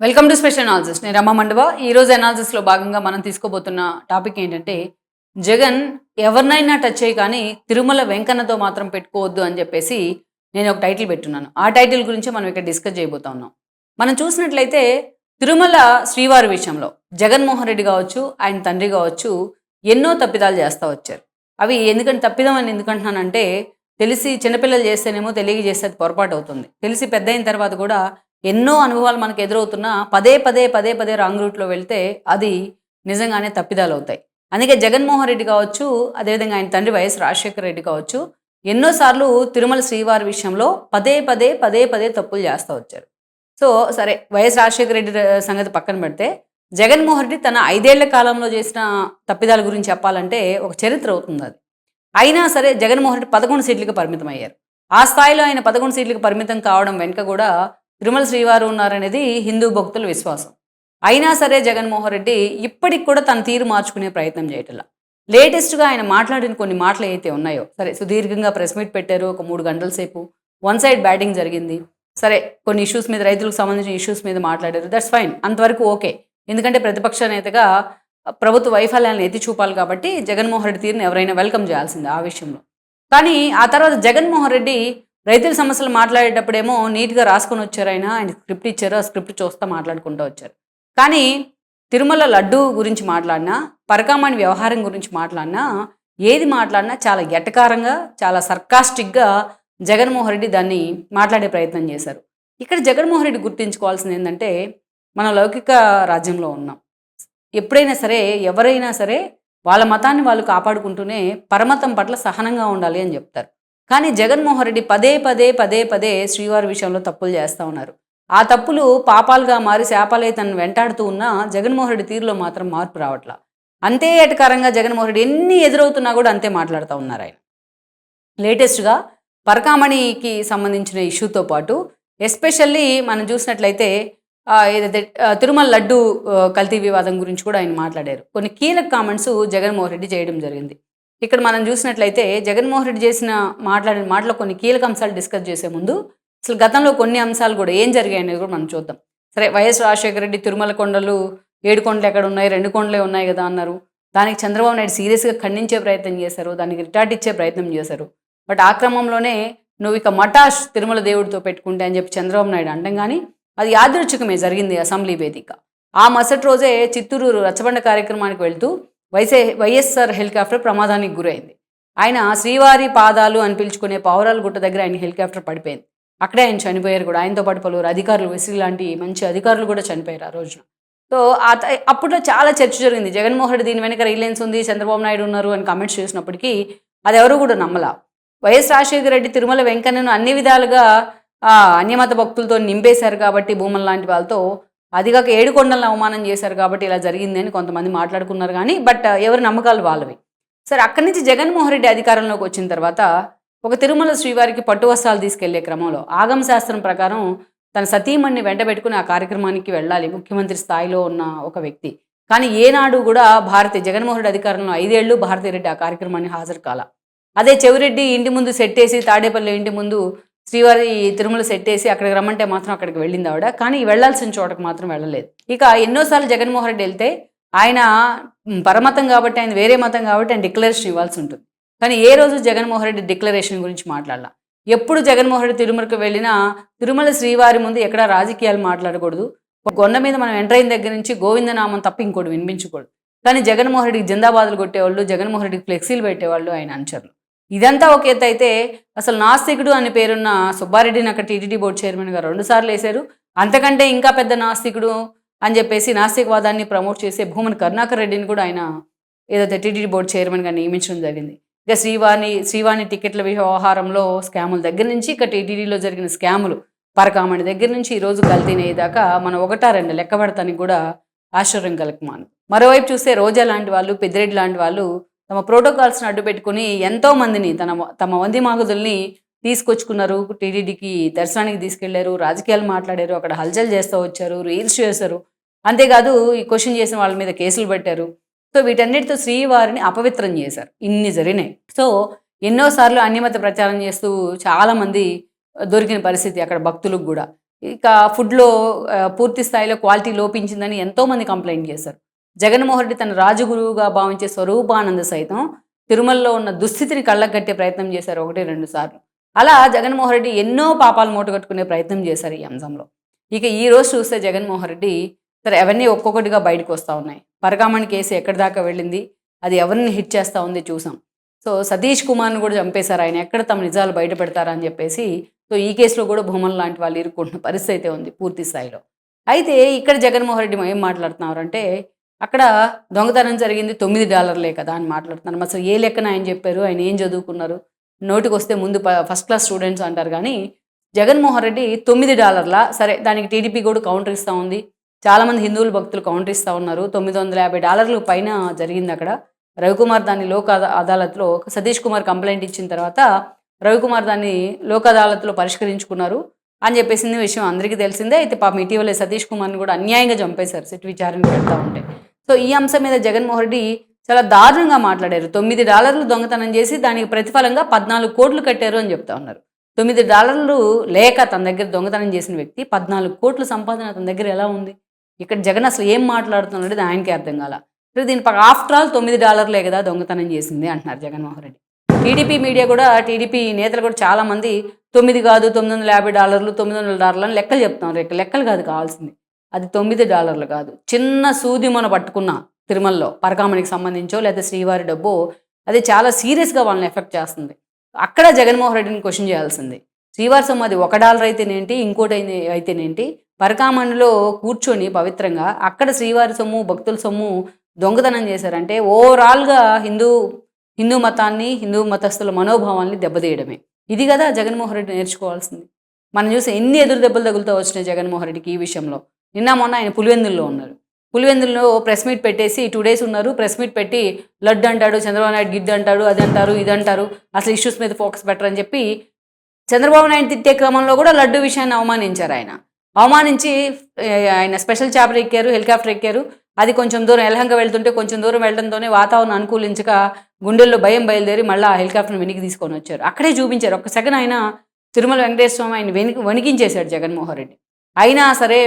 Welcome to special analysis నేను రమా మండవ. ఈ రోజు భాగంగా మనం తీసుకోబోతున్న టాపిక్ ఏంటంటే జగన్ ఎవరినైనా టచ్ అయ్యి కానీ తిరుమల వెంకన్నతో మాత్రం పెట్టుకోవద్దు అని చెప్పేసి నేను ఒక టైటిల్ పెట్టున్నాను. ఆ టైటిల్ గురించి మనం ఇక్కడ డిస్కస్ చేయబోతా ఉన్నాం. మనం చూసినట్లయితే తిరుమల శ్రీవారి విషయంలో జగన్మోహన్ రెడ్డి కావచ్చు ఆయన తండ్రి కావచ్చు ఎన్నో తప్పిదాలు చేస్తూ వచ్చారు. అవి ఎందుకంటే తప్పిదం అని ఎందుకంటున్నానంటే తెలిసి చిన్నపిల్లలు చేస్తేనేమో తెలియజేస్తే అది పొరపాటు అవుతుంది. తెలిసి పెద్ద అయిన తర్వాత కూడా ఎన్నో అనుభవాలు మనకు ఎదురవుతున్నా పదే పదే పదే పదే రాంగ్ రూట్లో వెళ్తే అది నిజంగానే తప్పిదాలు అవుతాయి అందుకే జగన్మోహన్ రెడ్డి కావచ్చు అదేవిధంగా ఆయన తండ్రి వైఎస్ రాజశేఖర రెడ్డి కావచ్చు ఎన్నోసార్లు తిరుమల శ్రీవారి విషయంలో పదే పదే పదే పదే తప్పులు చేస్తూ వచ్చారు. సో సరే వైఎస్ రాజశేఖర రెడ్డి సంగతి పక్కన పెడితే జగన్మోహన్ రెడ్డి తన ఐదేళ్ళ కాలంలో చేసిన తప్పిదాల గురించి చెప్పాలంటే ఒక చరిత్ర అవుతుంది అది. అయినా సరే జగన్మోహన్ రెడ్డి పదకొండు సీట్లకు పరిమితం అయ్యారు ఆ స్థాయిలో ఆయన పదకొండు సీట్లకు పరిమితం కావడం వెనుక కూడా తిరుమల శ్రీవారు ఉన్నారనేది హిందూ భక్తుల విశ్వాసం. అయినా సరే జగన్మోహన్ రెడ్డి ఇప్పటికి కూడా తన తీరు మార్చుకునే ప్రయత్నం చేయటంలా. లేటెస్ట్గా ఆయన మాట్లాడిన కొన్ని మాటలు అయితే ఉన్నాయో సరే సుదీర్ఘంగా ప్రెస్ మీట్ పెట్టారు ఒక మూడు గంటల సేపు వన్ సైడ్ బ్యాటింగ్ జరిగింది సరే కొన్ని ఇష్యూస్ మీద రైతులకు సంబంధించిన ఇష్యూస్ మీద మాట్లాడారు దట్స్ ఫైన్ అంతవరకు ఓకే. ఎందుకంటే ప్రతిపక్ష నేతగా ప్రభుత్వ వైఫల్యాలను ఎత్తి చూపాలి కాబట్టి జగన్మోహన్ రెడ్డి తీరుని ఎవరైనా వెల్కమ్ చేయాల్సిందే ఆ విషయంలో. కానీ ఆ తర్వాత జగన్మోహన్ రెడ్డి రైతుల సమస్యలు మాట్లాడేటప్పుడేమో నీట్గా రాసుకొని వచ్చారు ఆయన ఆయన స్క్రిప్ట్ ఇచ్చారు ఆ స్క్రిప్ట్ చూస్తూ మాట్లాడుకుంటూ వచ్చారు. కానీ తిరుమల లడ్డు గురించి మాట్లాడినా పరకామణి వ్యవహారం గురించి మాట్లాడినా ఏది మాట్లాడినా చాలా ఎటకారంగా చాలా సర్కాస్టిక్గా జగన్మోహన్ రెడ్డి దాన్ని మాట్లాడే ప్రయత్నం చేశారు. ఇక్కడ జగన్మోహన్ రెడ్డి గుర్తించుకోవాల్సింది ఏంటంటే మన లౌకిక రాజ్యంలో ఉన్నాం. ఎప్పుడైనా సరే ఎవరైనా సరే వాళ్ళ మతాన్ని వాళ్ళు కాపాడుకుంటూనే పరమతం పట్ల సహనంగా ఉండాలి అని చెప్తారు. కానీ జగన్మోహన్ రెడ్డి పదే పదే పదే పదే శ్రీవారి విషయంలో తప్పులు చేస్తూ ఉన్నారు. ఆ తప్పులు పాపాలుగా మారి శాపాలై తనను వెంటాడుతూ ఉన్నా జగన్మోహన్ రెడ్డి తీరులో మాత్రం మార్పు రావట్లా. అంతే ఎటకారంగా జగన్మోహన్ రెడ్డి ఎన్ని ఎదురవుతున్నా కూడా అంతే మాట్లాడుతూ ఉన్నారు ఆయన. లేటెస్ట్గా పరకామణికి సంబంధించిన ఇష్యూతో పాటు ఎస్పెషల్లీ మనం చూసినట్లయితే ఏదైతే తిరుమల లడ్డు కల్తీ వివాదం గురించి కూడా ఆయన మాట్లాడారు. కొన్ని కీలక కామెంట్స్ జగన్మోహన్ రెడ్డి చేయడం జరిగింది. ఇక్కడ మనం చూసినట్లయితే జగన్మోహన్ రెడ్డి చేసిన మాట్లాడిన మాటలో కొన్ని కీలక అంశాలు డిస్కస్ చేసే ముందు అసలు గతంలో కొన్ని అంశాలు కూడా ఏం జరిగాయి అనేది కూడా మనం చూద్దాం. సరే వైఎస్ రాజశేఖర రెడ్డి తిరుమల కొండలు ఏడు కొండలు ఎక్కడ ఉన్నాయి రెండు కొండలే ఉన్నాయి కదా అన్నారు. దానికి చంద్రబాబు నాయుడు సీరియస్గా ఖండించే ప్రయత్నం చేశారు దానికి రిటార్ట్ ఇచ్చే ప్రయత్నం చేశారు. బట్ ఆ క్రమంలోనే నువ్వు ఇక మటాష్ తిరుమల దేవుడితో పెట్టుకుంటే అని చెప్పి చంద్రబాబు నాయుడు అండం కానీ అది యాదృచ్ఛికమే జరిగింది అసెంబ్లీ వేదిక. ఆ మరుసటి రోజే చిత్తూరు రచ్చబండ కార్యక్రమానికి వెళ్తూ వైసే వైఎస్ఆర్ హెలికాప్టర్ ప్రమాదానికి గురైంది. ఆయన శ్రీవారి పాదాలు అని పిలుచుకునే పావురాల గుట్ట దగ్గర ఆయన హెలికాప్టర్ పడిపోయింది. అక్కడే ఆయన చనిపోయారు కూడా. ఆయనతో పాటు పలువురు అధికారులు విసిరి లాంటి మంచి అధికారులు కూడా చనిపోయారు ఆ రోజున. సో అప్పుడు అప్పట్లో చాలా చర్చ జరిగింది. జగన్మోహన్ రెడ్డి దీని వెనక రిలయన్స్ ఉంది చంద్రబాబు నాయుడు ఉన్నారు అని కామెంట్స్ చేసినప్పటికీ అది ఎవరు కూడా నమ్మలా. వైఎస్ రాజశేఖర రెడ్డి తిరుమల వెంకన్నను అన్ని విధాలుగా అన్యమత భక్తులతో నింపేశారు కాబట్టి భూమన్ లాంటి వాళ్ళతో అదిగాక ఏడు కొండలను అవమానం చేశారు కాబట్టి ఇలా జరిగింది అని కొంతమంది మాట్లాడుకున్నారు కానీ బట్ ఎవరి నమ్మకాలు వాళ్ళవి. సరే అక్కడి నుంచి జగన్మోహన్ రెడ్డి అధికారంలోకి వచ్చిన తర్వాత ఒక తిరుమల శ్రీవారికి పట్టు వస్త్రాలు తీసుకెళ్ళే క్రమంలో ఆగమ శాస్త్రం ప్రకారం తన సతీమణ్ణి వెంటబెట్టుకుని ఆ కార్యక్రమానికి వెళ్ళాలి ముఖ్యమంత్రి స్థాయిలో ఉన్న ఒక వ్యక్తి. కానీ ఏనాడు కూడా భారతీయ జగన్మోహన్ రెడ్డి అధికారంలో ఐదేళ్ళు భారతీయ రెడ్డి ఆ కార్యక్రమాన్ని హాజరు కాల. అదే చెవిరెడ్డి ఇంటి ముందు సెట్ వేసి తాడేపల్లి ఇంటి ముందు శ్రీవారి తిరుమల సెట్ వేసి అక్కడికి రమ్మంటే మాత్రం అక్కడికి వెళ్ళింది ఆవిడ. కానీ వెళ్ళాల్సిన చోటకు మాత్రం వెళ్ళలేదు. ఇక ఎన్నోసార్లు జగన్మోహన్ రెడ్డి వెళ్తే ఆయన పరమతం కాబట్టి ఆయన వేరే మతం కాబట్టి ఆయన డిక్లరేషన్ ఇవ్వాల్సి ఉంటుంది. కానీ ఏ రోజు జగన్మోహన్ రెడ్డి డిక్లరేషన్ గురించి మాట్లాడాల. ఎప్పుడు జగన్మోహన్ రెడ్డి తిరుమలకు వెళ్ళినా తిరుమల శ్రీవారి ముందు ఎక్కడా రాజకీయాలు మాట్లాడకూడదు. గొండ మీద మనం ఎంటర్ అయిన దగ్గర నుంచి గోవిందనామం తప్ప ఇంకోటి వినిపించకూడదు. కానీ జగన్మోహన్ రెడ్డికి జిందాబాదులు కొట్టేవాళ్ళు జగన్మోహన్ రెడ్డికి ఫ్లెక్సీలు పెట్టేవాళ్ళు ఆయన అనుచరులు. ఇదంతా ఒక ఎత్తు అయితే అసలు నాస్తికుడు అని పేరున్న సుబ్బారెడ్డిని అక్కడ టీటీడీ బోర్డు చైర్మన్గా రెండుసార్లు వేశారు. అంతకంటే ఇంకా పెద్ద నాస్తికుడు అని చెప్పేసి నాస్తికవాదాన్ని ప్రమోట్ చేసే భూమన్ కరుణాకర్ రెడ్డిని కూడా ఆయన ఏదైతే టీటీడీ బోర్డు చైర్మన్గా నియమించడం జరిగింది. ఇక శ్రీవాణి శ్రీవాణి టికెట్ల వ్యవహారంలో స్కాముల దగ్గర నుంచి ఇక టీటీడీలో జరిగిన స్కాములు పరకామణి దగ్గర నుంచి ఈ రోజు కల్తీనే దాకా మనం ఒకటా రెండు లెక్కబడతానికి కూడా ఆశ్చర్యం కలగమాను మరోవైపు చూస్తే రోజా లాంటి వాళ్ళు పెద్దిరెడ్డి లాంటి వాళ్ళు తమ ప్రోటోకాల్స్ని అడ్డు పెట్టుకుని ఎంతో మందిని తన తమ వంది మాగుదుల్ని తీసుకొచ్చుకున్నారు. టీటీడీకి దర్శనానికి తీసుకెళ్ళారు రాజకీయాలు మాట్లాడారు అక్కడ హల్చల్ చేస్తూ వచ్చారు రీల్స్ చేశారు. అంతేకాదు ఈ క్వశ్చన్ చేసిన వాళ్ళ మీద కేసులు పెట్టారు. సో వీటన్నిటితో శ్రీవారిని అపవిత్రం చేశారు. ఇన్ని జరిగినాయి. సో ఎన్నోసార్లు అన్యమత ప్రచారం చేస్తూ చాలా మంది దొరికిన పరిస్థితి అక్కడ భక్తులకు కూడా. ఇక ఫుడ్లో పూర్తి స్థాయిలో క్వాలిటీ లోపించిందని ఎంతోమంది కంప్లైంట్ చేశారు. జగన్మోహన్ రెడ్డి తన రాజగురువుగా భావించే స్వరూపానంద సైతం తిరుమలలో ఉన్న దుస్థితిని కళ్ళకట్టే ప్రయత్నం చేశారు ఒకటి రెండు సార్లు. అలా జగన్మోహన్ రెడ్డి ఎన్నో పాపాలు మూటగట్టుకునే ప్రయత్నం చేశారు ఈ అంశంలో. ఇక ఈ రోజు చూస్తే జగన్మోహన్ రెడ్డి సరే అవన్నీ ఒక్కొక్కటిగా బయటకు వస్తూ ఉన్నాయి. పరకామణి కేసు ఎక్కడి దాకా వెళ్ళింది? అది ఎవరిని హిట్ చేస్తూ ఉంది చూసాం. సో సతీష్ కుమార్ని కూడా చంపేశారు ఆయన. ఎక్కడ తమ నిజాలు బయట పెడతారని చెప్పేసి సో ఈ కేసులో కూడా భూమన్ లాంటి వాళ్ళు ఇరుక్కుంటున్న పరిస్థితి అయితే ఉంది పూర్తి స్థాయిలో. అయితే ఇక్కడ జగన్మోహన్ రెడ్డి ఏం మాట్లాడుతున్నారంటే అక్కడ దొంగతనం జరిగింది తొమ్మిది డాలర్లే కదా అని మాట్లాడుతున్నారు. అసలు ఏ లెక్కన ఆయన చెప్పారు? ఆయన ఏం చదువుకున్నారు? నోటికి వస్తే ముందు ఫస్ట్ క్లాస్ స్టూడెంట్స్ అంటారు కానీ జగన్మోహన్ రెడ్డి తొమ్మిది డాలర్ల? సరే దానికి టీడీపీ కూడా కౌంటర్ ఇస్తూ ఉంది. చాలామంది హిందువుల భక్తులు కౌంటర్ ఇస్తూ ఉన్నారు. తొమ్మిది వందల యాభై డాలర్లు పైన జరిగింది అక్కడ. రవికుమార్ దాన్ని లోక్ అదాలత్లో సతీష్ కుమార్ కంప్లైంట్ ఇచ్చిన తర్వాత రవికుమార్ దాన్ని లోక్ అదాలత్లో పరిష్కరించుకున్నారు. అని చెప్పేసింది విషయం అందరికీ తెలిసిందే. అయితే పాపం ఇటీవలే సతీష్ కుమార్ని కూడా అన్యాయంగా చంపేశారు సిట్ విచారణ పెడతా ఉంటే. సో ఈ అంశం మీద జగన్మోహన్ రెడ్డి చాలా దారుణంగా మాట్లాడారు. తొమ్మిది డాలర్లు దొంగతనం చేసి దానికి ప్రతిఫలంగా పద్నాలుగు కోట్లు కట్టారు అని చెప్తా ఉన్నారు. తొమ్మిది డాలర్లు లేక తన దగ్గర దొంగతనం చేసిన వ్యక్తి పద్నాలుగు కోట్ల సంపాదన తన దగ్గర ఎలా ఉంది? ఇక్కడ జగన్ అసలు ఏం మాట్లాడుతున్నాడు ఆయనకి అర్థం కాల. ఇప్పుడు దీని ఆఫ్టర్ ఆల్ తొమ్మిది డాలర్లే కదా దొంగతనం చేసింది అంటున్నారు జగన్మోహన్ రెడ్డి. టీడీపీ మీడియా కూడా టీడీపీ నేతలు కూడా చాలా మంది తొమ్మిది కాదు తొమ్మిది వందల యాభై డాలర్లు తొమ్మిది వందల డాలర్లు అని లెక్కలు చెప్తున్నారు. లెక్క లెక్కలు కాదు కావాల్సింది. అది తొమ్మిది డాలర్లు కాదు. చిన్న సూది మన పట్టుకున్న తిరుమలలో పరకామణికి సంబంధించో లేదా శ్రీవారి డబ్బో అది చాలా సీరియస్గా వాళ్ళని ఎఫెక్ట్ చేస్తుంది. అక్కడ జగన్మోహన్ రెడ్డిని క్వశ్చన్ చేయాల్సింది. శ్రీవారి సొమ్ము అది ఒక డాలర్ అయితేనేంటి ఇంకోటి అయితేనేంటి? పరకామణిలో కూర్చొని పవిత్రంగా అక్కడ శ్రీవారి సొమ్ము భక్తుల సొమ్ము దొంగతనం చేశారంటే ఓవరాల్గా హిందూ హిందూ మతాన్ని హిందూ మతస్థుల మనోభావాల్ని దెబ్బతీయడమే. ఇది కదా జగన్మోహన్ రెడ్డి నేర్చుకోవాల్సింది. మనం చూసి ఎన్ని ఎదురు దెబ్బలు తగులుతూ వచ్చినాయి జగన్మోహన్ రెడ్డికి ఈ విషయంలో. నిన్న మొన్న ఆయన పులివెందుల్లో ఉన్నారు. పులివెందుల్లో ప్రెస్ మీట్ పెట్టేసి టూ డేస్ ఉన్నారు. ప్రెస్ మీట్ పెట్టి లడ్డు అంటాడు చంద్రబాబు నాయుడు గిడ్డు అంటాడు అది అంటారు ఇది అంటారు అసలు ఇష్యూస్ మీద ఫోకస్ పెట్టరని చెప్పి చంద్రబాబు నాయుడు తిట్టే క్రమంలో కూడా లడ్డు విషయాన్ని అవమానించారు ఆయన. అవమానించి ఆయన స్పెషల్ చేపలు ఎక్కారు హెలికాప్టర్ ఎక్కారు. అది కొంచెం దూరం ఎలహంక వెళ్తుంటే కొంచెం దూరం వెళ్ళడంతోనే వాతావరణం అనుకూలించక గుండెల్లో భయం బయలుదేరి మళ్ళీ ఆ హెలికాప్టర్ని వెనక్కి తీసుకొని వచ్చారు. అక్కడే చూపించారు. ఒక్క సెకండ్ ఆయన తిరుమల వెంకటేశ్వర స్వామి ఆయన వెనుక వణికించేశాడు జగన్మోహన్ రెడ్డి. అయినా సరే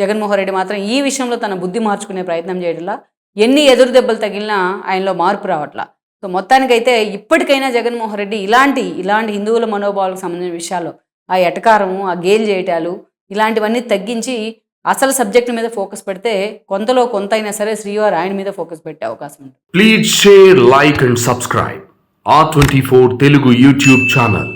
జగన్మోహన్ రెడ్డి మాత్రం ఈ విషయంలో తన బుద్ధి మార్చుకునే ప్రయత్నం చేయడంలా ఎన్ని ఎదురు దెబ్బలు తగిలినా ఆయనలో మార్పు రావట్లా. సో మొత్తానికైతే ఇప్పటికైనా జగన్మోహన్ రెడ్డి ఇలాంటి ఇలాంటి హిందువుల మనోభావాలకు సంబంధించిన విషయాలు ఆ ఎటకారము ఆ గేల్ చేయటాలు ఇలాంటివన్నీ తగ్గించి అసలు సబ్జెక్టు మీద ఫోకస్ పెడితే కొంతలో కొంత అయినా సరే శ్రీవారు ఆయన మీద ఫోకస్ పెట్టే అవకాశం ఉంటుంది Please share, like, and subscribe. R24 Telugu YouTube channel.